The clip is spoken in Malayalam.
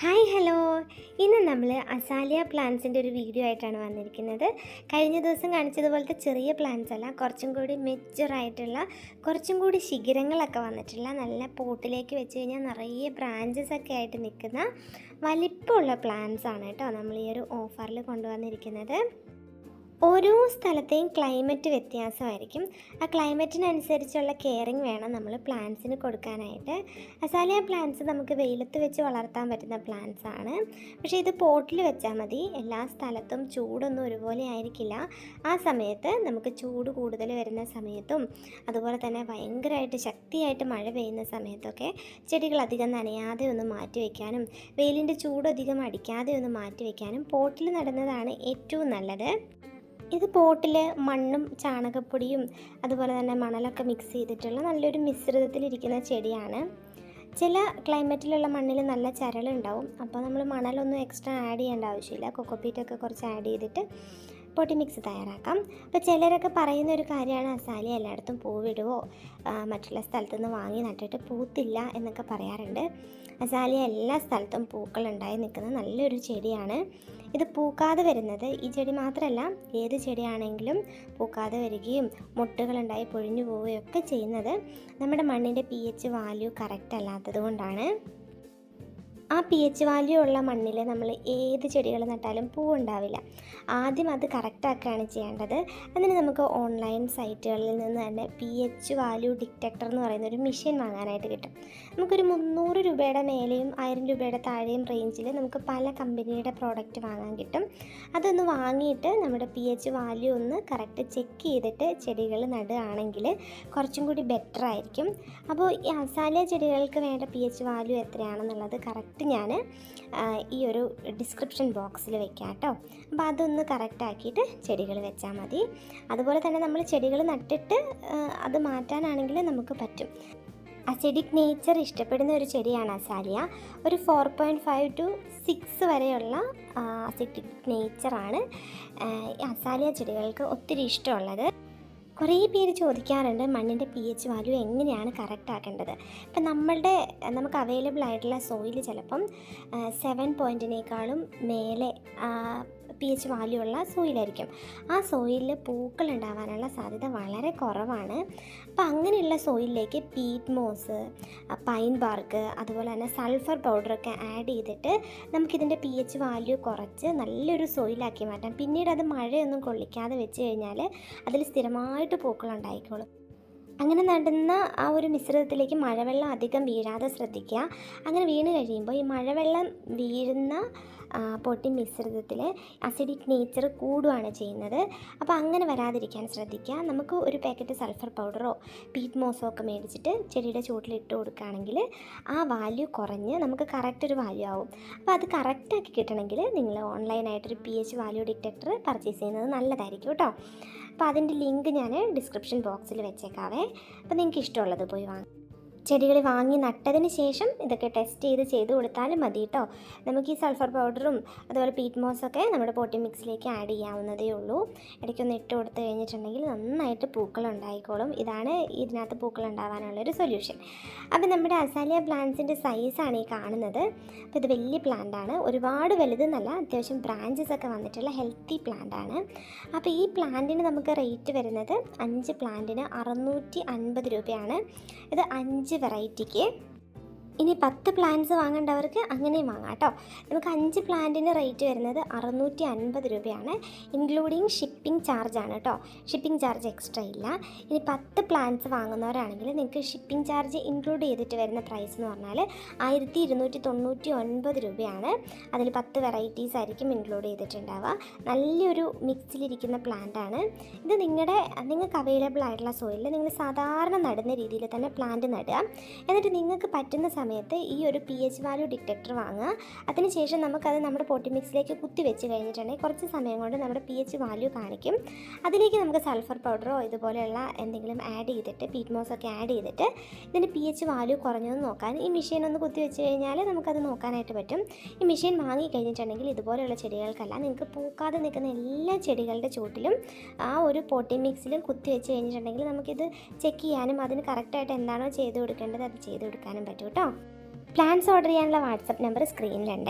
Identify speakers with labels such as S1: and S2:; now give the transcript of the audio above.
S1: Hi hello. ഇന്ന് നമ്മൾ അസാലിയ പ്ലാന്റ്സിന്റെ ഒരു വീഡിയോ ആയിട്ടാണ് വന്നിരിക്കുന്നത്. കഴിഞ്ഞ ദിവസം കാണിച്ചതുപോലത്തെ ചെറിയ പ്ലാന്റ്സ് അല്ല കുറച്ചും കൂടി മെച്ചറായിട്ടുള്ള കുറച്ചും കൂടി ശിഖരങ്ങളൊക്കെ വന്നിട്ടുള്ള നല്ല പോട്ടിലേക്ക് വെച്ച് കഴിഞ്ഞാൽ നിറയെ ബ്രാഞ്ചസ് ഒക്കെ ആയിട്ട് നിൽക്കുന്ന വലിപ്പമുള്ള പ്ലാന്റ്സ് ആണ് കേട്ടോ നമ്മൾ ഈ ഒരു ഓഫറിൽ കൊണ്ടുവന്നിരിക്കുന്നത്. ഓരോ സ്ഥലത്തെയും ക്ലൈമറ്റ് വ്യത്യാസമായിരിക്കും. ആ ക്ലൈമറ്റിനനുസരിച്ചുള്ള കെയറിങ് വേണം നമ്മൾ പ്ലാന്റ്സിന് കൊടുക്കാനായിട്ട്. അസാലിയ പ്ലാന്റ്സ് നമുക്ക് വെയിലത്ത് വെച്ച് വളർത്താൻ പറ്റുന്ന പ്ലാന്റ്സ് ആണ്. പക്ഷേ ഇത് പോട്ടിൽ വെച്ചാൽ മതി. എല്ലാ സ്ഥലത്തും ചൂടൊന്നും ഒരുപോലെ ആയിരിക്കില്ല. ആ സമയത്ത് നമുക്ക് ചൂട് കൂടുതൽ വരുന്ന സമയത്തും അതുപോലെ തന്നെ ഭയങ്കരമായിട്ട് ശക്തിയായിട്ട് മഴ പെയ്യുന്ന സമയത്തൊക്കെ ചെടികൾ അധികം നനയാതെ ഒന്ന് മാറ്റി വയ്ക്കാനും വെയിലിന്റെ ചൂട് അധികം അടിക്കാതെ ഒന്ന് മാറ്റി വയ്ക്കാനും പോട്ടിൽ നടുന്നതാണ് ഏറ്റവും നല്ലത്. ഇത് പോട്ടിൽ മണ്ണും ചാണകപ്പൊടിയും അതുപോലെ തന്നെ മണലൊക്കെ മിക്സ് ചെയ്തിട്ടുള്ള നല്ലൊരു മിശ്രിതത്തിലിരിക്കുന്ന ചെടിയാണ്. ചില ക്ലൈമറ്റിലുള്ള മണ്ണിൽ നല്ല ചരളുണ്ടാവും. അപ്പോൾ നമ്മൾ മണലൊന്നും എക്സ്ട്രാ ആഡ് ചെയ്യേണ്ട ആവശ്യമില്ല. കൊക്കോപ്പീറ്റൊക്കെ കുറച്ച് ആഡ് ചെയ്തിട്ട് പൊട്ടി മിക്സ് തയ്യാറാക്കാം. അപ്പോൾ ചിലരൊക്കെ പറയുന്ന ഒരു കാര്യമാണ് അസാലി എല്ലായിടത്തും പൂവിടുവോ മറ്റുള്ള സ്ഥലത്തുനിന്ന് വാങ്ങി നട്ടിട്ട് പൂത്തില്ല എന്നൊക്കെ പറയാറുണ്ട്. അസാലി എല്ലാ സ്ഥലത്തും പൂക്കളുണ്ടായി നിൽക്കുന്ന നല്ലൊരു ചെടിയാണ്. ഇത് പൂക്കാതെ വരുന്നത് ഈ ചെടി മാത്രമല്ല ഏത് ചെടിയാണെങ്കിലും പൂക്കാതെ വരികയും മുട്ടുകളുണ്ടായി പൊഴിഞ്ഞു പോവുകയും ഒക്കെ ചെയ്യുന്നത് നമ്മുടെ മണ്ണിന്റെ പി എച്ച് വാല്യൂ കറക്റ്റ് അല്ലാത്തത് കൊണ്ടാണ്. ആ പി എച്ച് വാല്യൂ ഉള്ള മണ്ണിൽ നമ്മൾ ഏത് ചെടികൾ നട്ടാലും പൂവുണ്ടാവില്ല. ആദ്യം അത് കറക്റ്റാക്കുകയാണ് ചെയ്യേണ്ടത്. അതിന് നമുക്ക് ഓൺലൈൻ സൈറ്റുകളിൽ നിന്ന് തന്നെ പി എച്ച് വാല്യൂ ഡിറ്റക്ടർ എന്ന് പറയുന്ന ഒരു മെഷീൻ വാങ്ങാനായിട്ട് കിട്ടും. നമുക്കൊരു മുന്നൂറ് രൂപയുടെ മേലെയും ആയിരം രൂപയുടെ താഴെയും റേഞ്ചിൽ നമുക്ക് പല കമ്പനിയുടെ പ്രോഡക്റ്റ് വാങ്ങാൻ കിട്ടും. അതൊന്ന് വാങ്ങിയിട്ട് നമ്മുടെ പി എച്ച് വാല്യൂ ഒന്ന് കറക്റ്റ് ചെക്ക് ചെയ്തിട്ട് ചെടികൾ നടുകയാണെങ്കിൽ കുറച്ചും കൂടി ബെറ്റർ ആയിരിക്കും. അപ്പോൾ ഈ അസാലിയ ചെടികൾക്ക് വേണ്ട പി എച്ച് വാല്യൂ എത്രയാണെന്നുള്ളത് കറക്റ്റ് ഞാൻ ഈ ഒരു ഡിസ്ക്രിപ്ഷൻ ബോക്സിൽ വെക്കാം കേട്ടോ. അപ്പോൾ അതൊന്ന് കറക്റ്റാക്കിയിട്ട് ചെടികൾ വെച്ചാൽ മതി. അതുപോലെ തന്നെ നമ്മൾ ചെടികൾ നട്ടിട്ട് അത് മാറ്റാനാണെങ്കിൽ നമുക്ക് പറ്റും. അസിഡിക് നേച്ചർ ഇഷ്ടപ്പെടുന്ന ഒരു ചെടിയാണ് അസാലിയ ഒരു four point five to six വരെയുള്ള അസിഡിക് നേച്ചറാണ് അസാലിയ ചെടികൾക്ക് ഒത്തിരി ഇഷ്ടമുള്ളത്. കുറേ പേര് ചോദിക്കാറുണ്ട് മണ്ണിന്റെ പി എച്ച് വാല്യൂ എങ്ങനെയാണ് കറക്റ്റ് ആക്കേണ്ടത്. ഇപ്പം നമ്മളുടെ നമുക്ക് അവൈലബിൾ ആയിട്ടുള്ള സോയിൽ ചിലപ്പം സെവൻ പോയിന്റിനേക്കാളും മേലെ പി എച്ച് വാല്യൂ ഉള്ള സോയിലായിരിക്കും. ആ സോയിലിൽ പൂക്കൾ ഉണ്ടാവാനുള്ള സാധ്യത വളരെ കുറവാണ്. അപ്പം അങ്ങനെയുള്ള സോയിലിലേക്ക് പീറ്റ് മോസ് പൈൻ ബാർക്ക് അതുപോലെ തന്നെ സൾഫർ പൗഡറൊക്കെ ആഡ് ചെയ്തിട്ട് നമുക്കിതിന്റെ പി എച്ച് വാല്യൂ കുറച്ച് നല്ലൊരു സോയിലാക്കി മാറ്റാം. പിന്നീട് അത് മഴയൊന്നും കൊള്ളിക്കാതെ വെച്ച് കഴിഞ്ഞാൽ അതിൽ സ്ഥിരമായിട്ട് പൂക്കൾ ഉണ്ടായിക്കോളും. അങ്ങനെ നടുന്ന ആ ഒരു മിശ്രിതത്തിലേക്ക് മഴവെള്ളം അധികം വീഴാതെ ശ്രദ്ധിക്കുക. അങ്ങനെ വീണ് കഴിയുമ്പോൾ ഈ മഴവെള്ളം വീഴുന്ന പൊട്ടി മിശ്രിതത്തിൽ അസിഡിക് നേച്ചർ കൂടുകയാണ് ചെയ്യുന്നത്. അപ്പോൾ അങ്ങനെ വരാതിരിക്കാൻ ശ്രദ്ധിക്കുക. നമുക്ക് ഒരു പാക്കറ്റ് സൾഫർ പൗഡറോ പീറ്റ് മോസോ ഒക്കെ മേടിച്ചിട്ട് ചെടിയുടെ ചൂട്ടിൽ ഇട്ട് കൊടുക്കുകയാണെങ്കിൽ ആ വാല്യൂ കുറഞ്ഞ് നമുക്ക് കറക്റ്റ് ഒരു വാല്യൂ ആവും. അപ്പോൾ അത് കറക്റ്റാക്കി കിട്ടണമെങ്കിൽ നിങ്ങൾ ഓൺലൈനായിട്ടൊരു P H value detector purchase ചെയ്യുന്നത് നല്ലതായിരിക്കും കേട്ടോ. അപ്പോൾ അതിന്റെ ലിങ്ക് ഞാൻ ഡിസ്ക്രിപ്ഷൻ ബോക്സിൽ വെച്ചേക്കാവേ. അപ്പോൾ നിങ്ങൾക്ക് ഇഷ്ടമുള്ളത് പോയി വാങ്ങാം ചെടികൾ വാങ്ങി നട്ടതിന് ശേഷം ഇതൊക്കെ ടെസ്റ്റ് ചെയ്ത് ചെയ്ത് കൊടുത്താലും മതി കേട്ടോ നമുക്ക് ഈ സൾഫർ പൗഡറും അതുപോലെ പീറ്റ് മോസൊക്കെ നമ്മുടെ പോട്ടി മിക്സിലേക്ക് ആഡ് ചെയ്യാവുന്നതേ ഉള്ളൂ. ഇടയ്ക്കൊന്ന് ഇട്ട് കൊടുത്തു കഴിഞ്ഞിട്ടുണ്ടെങ്കിൽ നന്നായിട്ട് പൂക്കൾ ഉണ്ടായിക്കോളും ഇതാണ് ഇതിനകത്ത് പൂക്കൾ ഉണ്ടാകാനുള്ളൊരു സൊല്യൂഷൻ അപ്പോൾ നമ്മുടെ അസാലിയ പ്ലാന്റ്സിന്റെ സൈസാണ് ഈ കാണുന്നത്. അപ്പോൾ ഇത് വലിയ പ്ലാന്റ് ആണ്. ഒരുപാട് വലുതെന്നല്ല അത്യാവശ്യം ബ്രാഞ്ചസ് ഒക്കെ വന്നിട്ടുള്ള ഹെൽത്തി പ്ലാന്റ് ആണ്. അപ്പോൾ ഈ പ്ലാന്റിന് നമുക്ക് റേറ്റ് വരുന്നത് അഞ്ച് പ്ലാന്റിന് അറുന്നൂറ്റി അൻപത് രൂപയാണ്. ഇത് അഞ്ച് വെറൈറ്റിക്ക് ഇനി പത്ത് പ്ലാന്റ്സ് വാങ്ങേണ്ടവർക്ക് അങ്ങനെയും വാങ്ങാം കേട്ടോ. നമുക്ക് അഞ്ച് പ്ലാന്റിന് റേറ്റ് വരുന്നത് അറുന്നൂറ്റി അൻപത് രൂപയാണ് ഇൻക്ലൂഡിങ് ഷിപ്പിംഗ് ചാർജാണ് കേട്ടോ. ഷിപ്പിംഗ് ചാർജ് എക്സ്ട്രാ ഇല്ല. ഇനി പത്ത് പ്ലാന്റ്സ് വാങ്ങുന്നവരാണെങ്കിൽ നിങ്ങൾക്ക് ഷിപ്പിംഗ് ചാർജ് ഇൻക്ലൂഡ് ചെയ്തിട്ട് വരുന്ന പ്രൈസ് എന്ന് പറഞ്ഞാൽ ആയിരത്തി ഇരുന്നൂറ്റി തൊണ്ണൂറ്റി ഒൻപത് രൂപയാണ്. അതിൽ പത്ത് വെറൈറ്റീസ് ആയിരിക്കും ഇൻക്ലൂഡ് ചെയ്തിട്ടുണ്ടാവുക. നല്ലൊരു മിക്സിലിരിക്കുന്ന പ്ലാന്റ് ആണ്. ഇത് നിങ്ങളുടെ നിങ്ങൾക്ക് അവൈലബിൾ ആയിട്ടുള്ള സോയിലിൽ നിങ്ങൾ സാധാരണ നടുന്ന രീതിയിൽ തന്നെ പ്ലാന്റ് നടുക. എന്നിട്ട് നിങ്ങൾക്ക് പറ്റുന്ന സമയത്ത് ഈ ഒരു പി എച്ച് വാല്യൂ ഡിറ്റക്ടർ വാങ്ങുക. അതിനുശേഷം നമുക്കത് നമ്മുടെ പൊട്ടി മിക്സിലേക്ക് കുത്തി വെച്ച് കഴിഞ്ഞിട്ടുണ്ടെങ്കിൽ കുറച്ച് സമയം കൊണ്ട് നമ്മുടെ പി എച്ച് വാല്യൂ കാണിക്കും. അതിലേക്ക് നമുക്ക് സൾഫർ പൗഡറോ ഇതുപോലെയുള്ള എന്തെങ്കിലും ആഡ് ചെയ്തിട്ട് പീറ്റ്മോസ് ഒക്കെ ആഡ് ചെയ്തിട്ട് ഇതിന്റെ പി എച്ച് വാല്യൂ കുറഞ്ഞതെന്ന് നോക്കാൻ. ഈ മെഷീൻ ഒന്ന് കുത്തി വെച്ച് കഴിഞ്ഞാൽ നമുക്കത് നോക്കാനായിട്ട് പറ്റും. ഈ മെഷീൻ വാങ്ങി കഴിഞ്ഞിട്ടുണ്ടെങ്കിൽ ഇതുപോലെയുള്ള ചെടികൾക്കല്ല നിങ്ങൾക്ക് പൂക്കാതെ നിൽക്കുന്ന എല്ലാ ചെടികളുടെ ചൂട്ടിലും ആ ഒരു പോട്ടി മിക്സിലും കുത്തി വെച്ച് കഴിഞ്ഞിട്ടുണ്ടെങ്കിൽ നമുക്കിത് ചെക്ക് ചെയ്യാനും അതിന് കറക്റ്റായിട്ട് എന്താണോ ചെയ്ത് കൊടുക്കേണ്ടത് അത് ചെയ്ത് കൊടുക്കാനും പറ്റും കേട്ടോ. പ്ലാൻസ് ഓർഡർ ചെയ്യാനുള്ള വാട്സപ്പ് നമ്പർ സ്ക്രീനിലുണ്ട്.